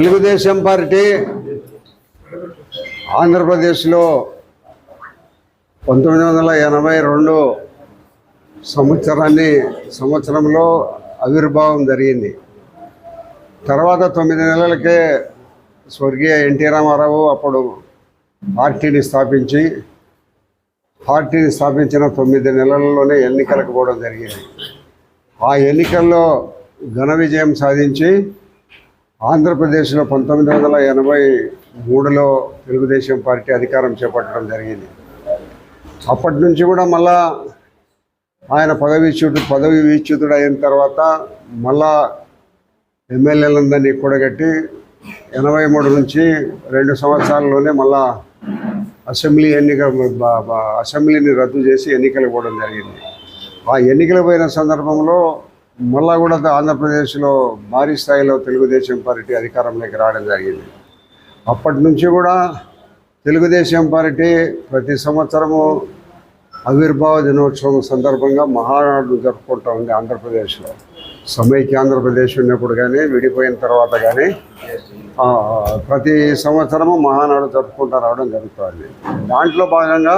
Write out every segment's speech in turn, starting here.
Telugu Desam party ఆంధ్రప్రదేశ్లో పంతొమ్మిది వందల ఎనభై రెండు సంవత్సరాన్ని సంవత్సరంలో ఆవిర్భావం జరిగింది. తర్వాత తొమ్మిది నెలలకే స్వర్గీయ ఎన్టీ రామారావు అప్పుడు పార్టీని స్థాపించి పార్టీని స్థాపించిన తొమ్మిది నెలల్లోనే ఎన్నికలకు పోవడం జరిగింది. ఆ ఎన్నికల్లో ఘన విజయం సాధించి ఆంధ్రప్రదేశ్లో పంతొమ్మిది వందల ఎనభై మూడులో తెలుగుదేశం పార్టీ అధికారం చేపట్టడం జరిగింది. అప్పటి నుంచి కూడా మళ్ళా ఆయన పదవీచ్యుడు పదవి వీచ్యుతుడు అయిన తర్వాత మళ్ళా ఎమ్మెల్యేలందరినీ కూడగట్టి ఎనభై మూడు నుంచి రెండు సంవత్సరాల్లోనే మళ్ళా అసెంబ్లీ ఎన్నిక అసెంబ్లీని రద్దు చేసి ఎన్నికలు పోవడం జరిగింది. ఆ ఎన్నికలు పోయిన సందర్భంలో మళ్ళా కూడా ఆంధ్రప్రదేశ్లో భారీ స్థాయిలో తెలుగుదేశం పార్టీ అధికారంలోకి రావడం జరిగింది. అప్పటి నుంచి కూడా తెలుగుదేశం పార్టీ ప్రతి సంవత్సరము ఆవిర్భావ దినోత్సవం సందర్భంగా మహానాడు జరుపుకుంటా ఉంది ఆంధ్రప్రదేశ్లో. సమైక్య ఆంధ్రప్రదేశ్ ఉన్నప్పుడు కానీ విడిపోయిన తర్వాత కానీ ప్రతి సంవత్సరము మహానాడు జరుపుకుంటూ రావడం జరుగుతుంది. దాంట్లో భాగంగా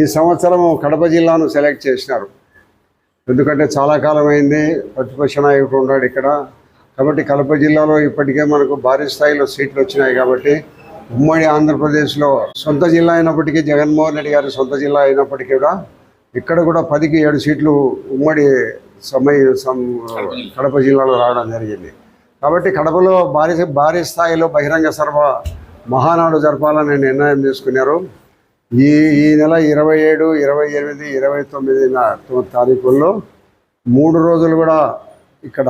ఈ సంవత్సరము కడప జిల్లాను సెలెక్ట్ చేసినారు. ఎందుకంటే చాలా కాలం అయింది ప్రతిపక్ష నాయకుడు ఉన్నాడు ఇక్కడ. కాబట్టి కడప జిల్లాలో ఇప్పటికే మనకు భారీ స్థాయిలో సీట్లు వచ్చినాయి కాబట్టి ఉమ్మడి ఆంధ్రప్రదేశ్లో సొంత జిల్లా అయినప్పటికీ జగన్మోహన్ రెడ్డి గారి సొంత జిల్లా అయినప్పటికీ కూడా ఇక్కడ కూడా పదికి ఏడు సీట్లు ఉమ్మడి సమయ సం కడప జిల్లాలో రావడం జరిగింది. కాబట్టి కడపలో భారీ భారీ స్థాయిలో బహిరంగ సర్వ మహానాడు జరపాలని నిర్ణయం తీసుకున్నారు. ఈ ఈ నెల ఇరవై ఏడు ఇరవై ఎనిమిది ఇరవై తొమ్మిది తారీఖుల్లో మూడు రోజులు కూడా ఇక్కడ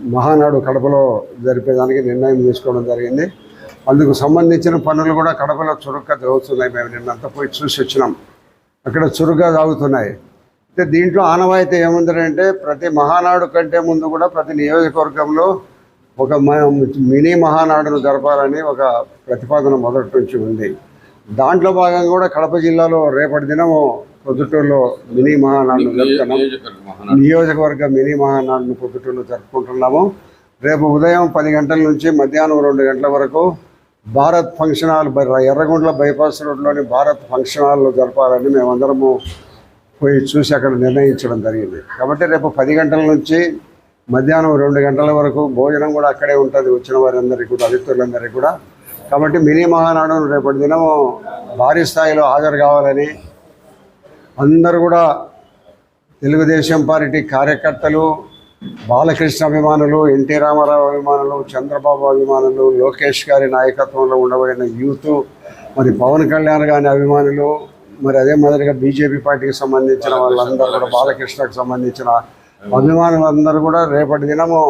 మహానాడు కడపలో జరిపేదానికి నిర్ణయం తీసుకోవడం జరిగింది. అందుకు సంబంధించిన పనులు కూడా కడపలో చురుగ్గా జరుగుతున్నాయి. మేము నిన్నంతా పోయి చూసి వచ్చినాం. అక్కడ చురుగ్గా సాగుతున్నాయి. అయితే దీంట్లో ఆనవాయితీ ఏముందంటే ప్రతి మహానాడు కంటే ముందు కూడా ప్రతి నియోజకవర్గంలో ఒక మ- మినీ మహానాడును జరపాలని ఒక ప్రతిపాదన మొదటి నుంచి ఉంది. దాంట్లో భాగంగా కూడా కడప జిల్లాలో రేపటి దినము పొద్దుటూరులో మినీ మహానాడు జరుపుతున్నాం. నియోజకవర్గ మినీ మహానాడును పొద్దుటూరులో జరుపుకుంటున్నాము. రేపు ఉదయం పది గంటల నుంచి మధ్యాహ్నం రెండు గంటల వరకు Bharat function hall Yerraguntla bypass రోడ్లోని భారత్ ఫంక్షన్ హాల్లో జరపాలని మేమందరము పోయి చూసి అక్కడ నిర్ణయించడం జరిగింది. కాబట్టి రేపు పది గంటల నుంచి మధ్యాహ్నం రెండు గంటల వరకు భోజనం కూడా అక్కడే ఉంటుంది. వచ్చిన వారందరికీ కూడా అతిథులందరికీ కూడా. కాబట్టి మినీ మహానాడు రేపటి దినము భారీ స్థాయిలో హాజరు కావాలని అందరూ కూడా తెలుగుదేశం పార్టీ కార్యకర్తలు బాలకృష్ణ అభిమానులు ఎన్టీ రామారావు అభిమానులు చంద్రబాబు అభిమానులు లోకేష్ గారి నాయకత్వంలో ఉండబడిన యూత్ మరి పవన్ కళ్యాణ్ గారి అభిమానులు మరి అదే మాదిరిగా బీజేపీ పార్టీకి సంబంధించిన వాళ్ళందరూ కూడా బాలకృష్ణకు సంబంధించిన అభిమానులందరూ కూడా రేపటి దినము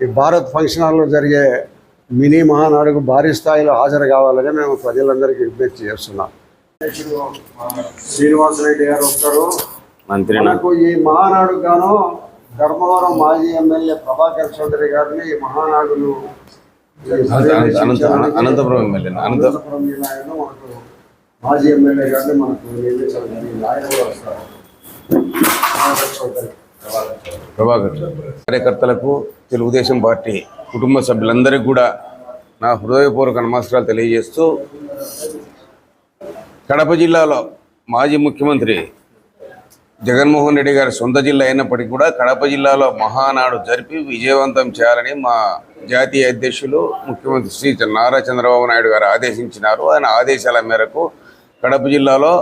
ఈ భారత్ ఫంక్షన్ హాల్లో జరిగే మినీ మహానాడుకు భారీ స్థాయిలో హాజరు కావాలని మేము ప్రజలందరికీ విజ్ఞప్తి చేస్తున్నాం. శ్రీనివాసరెడ్డి గారు వస్తారు. మంత్రి మనకు ఈ మహానాడు గాను ధర్మవరం మాజీ ఎమ్మెల్యే ప్రభాకర్ చౌదరి గారిని ఈ మహానాడును అనంత అనంతపురం ఎమ్మెల్యే అనంత అనంతపురం జిల్లాలో మనకు మాజీ ఎమ్మెల్యే గారిని మనకు నియమించడం జరిగింది ఆయన కూడా వస్తారు. ప్రభాకర్ చౌదరి. ప్రభాకర్ కార్యకర్తలకు తెలుగుదేశం పార్టీ కుటుంబ సభ్యులందరికీ కూడా నా హృదయపూర్వక నమస్కారాలు తెలియజేస్తూ కడప జిల్లాలో మాజీ ముఖ్యమంత్రి జగన్మోహన్ రెడ్డి గారి సొంత జిల్లా అయినప్పటికీ కూడా కడప జిల్లాలో మహానాడు జరిపి విజయవంతం చేయాలని మా జాతీయ అధ్యక్షులు ముఖ్యమంత్రి శ్రీ నారా చంద్రబాబు నాయుడు గారు ఆదేశించినారు. ఆయన ఆదేశాల మేరకు కడప జిల్లాలో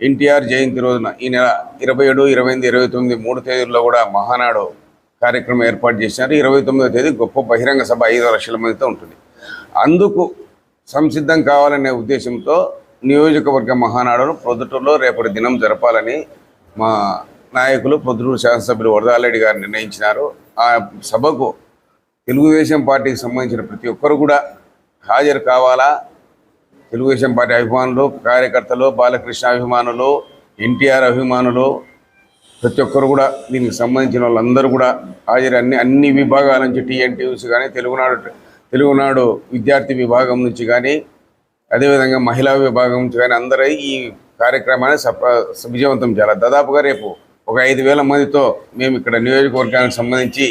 ఎన్టీఆర్ జయంతి రోజున ఈ నెల ఇరవై ఏడు ఇరవై ఎనిమిది ఇరవై తొమ్మిది మూడు తేదీల్లో కూడా మహానాడు కార్యక్రమం ఏర్పాటు చేసినారు. ఇరవై తొమ్మిదో తేదీ గొప్ప బహిరంగ సభ ఐదు లక్షల మందితో ఉంటుంది. అందుకు సంసిద్ధం కావాలనే ఉద్దేశంతో నియోజకవర్గ మహానాడును ప్రొద్దుటూరులో రేపటి దినం జరపాలని మా నాయకులు ప్రొద్దుటూరు శాసనసభ్యులు వరదాలరెడ్డి గారు నిర్ణయించినారు. ఆ సభకు తెలుగుదేశం పార్టీకి సంబంధించిన ప్రతి ఒక్కరు కూడా హాజరు కావాలా? తెలుగుదేశం పార్టీ అభిమానులు కార్యకర్తలు బాలకృష్ణ అభిమానులు ఎన్టీఆర్ అభిమానులు ప్రతి ఒక్కరు కూడా దీనికి సంబంధించిన వాళ్ళందరూ కూడా హాజరు అన్ని అన్ని విభాగాల నుంచి టీఎన్టీయూస్ కానీ తెలుగునాడు తెలుగునాడు విద్యార్థి విభాగం నుంచి కానీ అదేవిధంగా మహిళా విభాగం నుంచి కానీ అందరూ ఈ కార్యక్రమాన్ని విజయవంతం చేయాలి. దాదాపుగా రేపు ఒక ఐదు వేల మందితో మేము ఇక్కడ నియోజకవర్గానికి సంబంధించి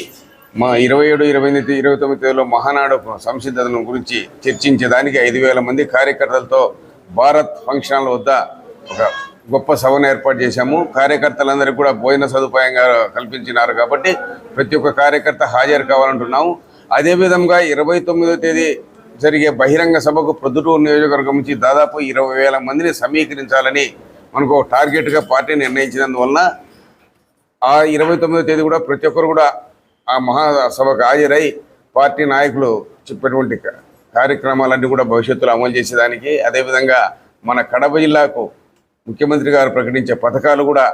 మా ఇరవై ఏడు ఇరవై ఎనిమిది ఇరవై తొమ్మిది తేదీలో మహానాడు సంసిద్ధతను గురించి చర్చించేదానికి ఐదు వేల మంది కార్యకర్తలతో భారత్ ఫంక్షన్ వద్ద ఒక గొప్ప సభను ఏర్పాటు చేశాము. కార్యకర్తలందరికీ కూడా భోజన సదుపాయంగా కల్పించినారు కాబట్టి ప్రతి ఒక్క కార్యకర్త హాజరు కావాలంటున్నాము. అదేవిధంగా ఇరవై తొమ్మిదో తేదీ జరిగే బహిరంగ సభకు ప్రొద్దుటూరు నియోజకవర్గం నుంచి దాదాపు ఇరవై వేల మందిని సమీకరించాలని మనకు టార్గెట్గా పార్టీ నిర్ణయించినందువలన ఆ ఇరవై తొమ్మిదో తేదీ కూడా ప్రతి ఒక్కరు కూడా ఆ మహాసభకు హాజరై పార్టీ నాయకులు చెప్పినటువంటి కార్యక్రమాలన్నీ కూడా భవిష్యత్తులో అమలు చేసేదానికి అదేవిధంగా మన కడప జిల్లాకు ముఖ్యమంత్రి గారు ప్రకటించే పథకాలు కూడా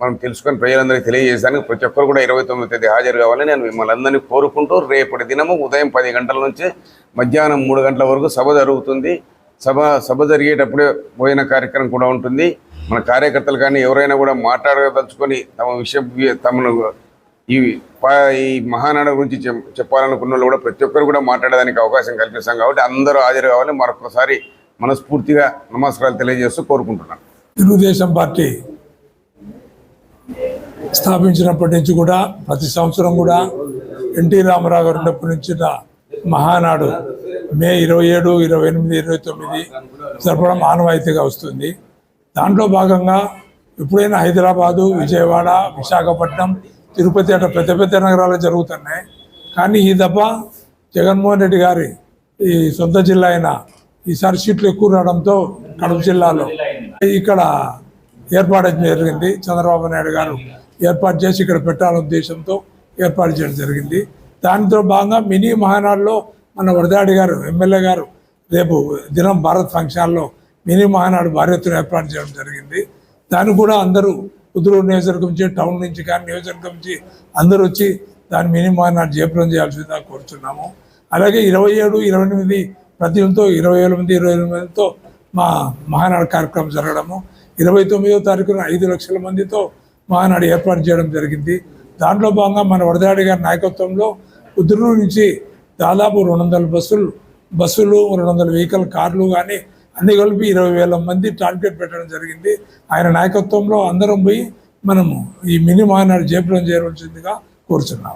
మనం తెలుసుకొని ప్రజలందరికీ తెలియజేయడానికి ప్రతి ఒక్కరు కూడా ఇరవై తొమ్మిది తేదీ హాజరు కావాలని నేను మిమ్మల్ని అందరినీ కోరుకుంటూ రేపటి దినము ఉదయం పది గంటల నుంచి మధ్యాహ్నం మూడు గంటల వరకు సభ జరుగుతుంది. సభ సభ జరిగేటప్పుడే భోజన కార్యక్రమం కూడా ఉంటుంది. మన కార్యకర్తలు కానీ ఎవరైనా కూడా మాట్లాడదలుచుకొని తమ విషయం తమను ఈ ఈ మహానాడు గురించి చెప్- చెప్పాలనుకున్న వాళ్ళు కూడా ప్రతి ఒక్కరు కూడా మాట్లాడడానికి అవకాశం కల్పిస్తాం కాబట్టి అందరూ హాజరు కావాలి మరొకసారి మనస్ఫూర్తిగా నమస్కారాలు తెలియజేస్తూ కోరుకుంటున్నాను. తెలుగుదేశం పార్టీ స్థాపించినప్పటి నుంచి కూడా ప్రతి సంవత్సరం కూడా ఎన్టీ రామారావు గారు ఉన్నప్పటి నుంచి మహానాడు మే ఇరవై ఏడు ఇరవై ఎనిమిది ఇరవై తొమ్మిది జరపడం ఆనవాయితీగా వస్తుంది. దాంట్లో భాగంగా ఎప్పుడైనా హైదరాబాదు విజయవాడ విశాఖపట్నం తిరుపతి అట్లా పెద్ద పెద్ద నగరాలు జరుగుతున్నాయి. కానీ ఈ దఫ జగన్మోహన్ రెడ్డి గారి ఈ సొంత జిల్లా అయిన ఈసారి సీట్లు ఎక్కువ రావడంతో కడప జిల్లాలో ఇక్కడ ఏర్పాటు జరిగింది. చంద్రబాబు నాయుడు గారు ఏర్పాటు చేసి ఇక్కడ పెట్టాలనే ఉద్దేశంతో ఏర్పాటు చేయడం జరిగింది. దానితో భాగంగా మినీ మహానాడులో మన వరదాడి గారు ఎమ్మెల్యే గారు రేపు దినం భారత్ ఫంక్షన్లో మినీ మహానాడు భారీ ఏర్పాటు చేయడం జరిగింది. దాన్ని కూడా అందరూ కుదురు నియోజకవర్గం నుంచి టౌన్ నుంచి కానీ నియోజకవర్గం నుంచి అందరూ వచ్చి దాని మినీ మహానాడు జయప్రం చేయాల్సిందిగా కోరుతున్నాము అలాగే ఇరవై ఏడు ఇరవై ఎనిమిది ప్రతితో ఇరవై ఏడు మంది ఇరవై ఎనిమిది మందితో మా మహానాడు కార్యక్రమం జరగడము. ఇరవై తొమ్మిదో తారీఖున ఐదు లక్షల మందితో మహానాడు ఏర్పాటు చేయడం జరిగింది. దాంట్లో భాగంగా మన వరదాడి గారి నాయకత్వంలో కుదురు నుంచి దాదాపు రెండు వందల బస్సులు బస్సులు రెండు వందల వెహికల్ కార్లు కానీ అన్ని కలిపి ఇరవై వేల మంది టార్గెట్ పెట్టడం జరిగింది. ఆయన నాయకత్వంలో అందరం పోయి మనము ఈ మినీ మహానాడు జయప్రం చేయవలసిందిగా కోరుచున్నాం.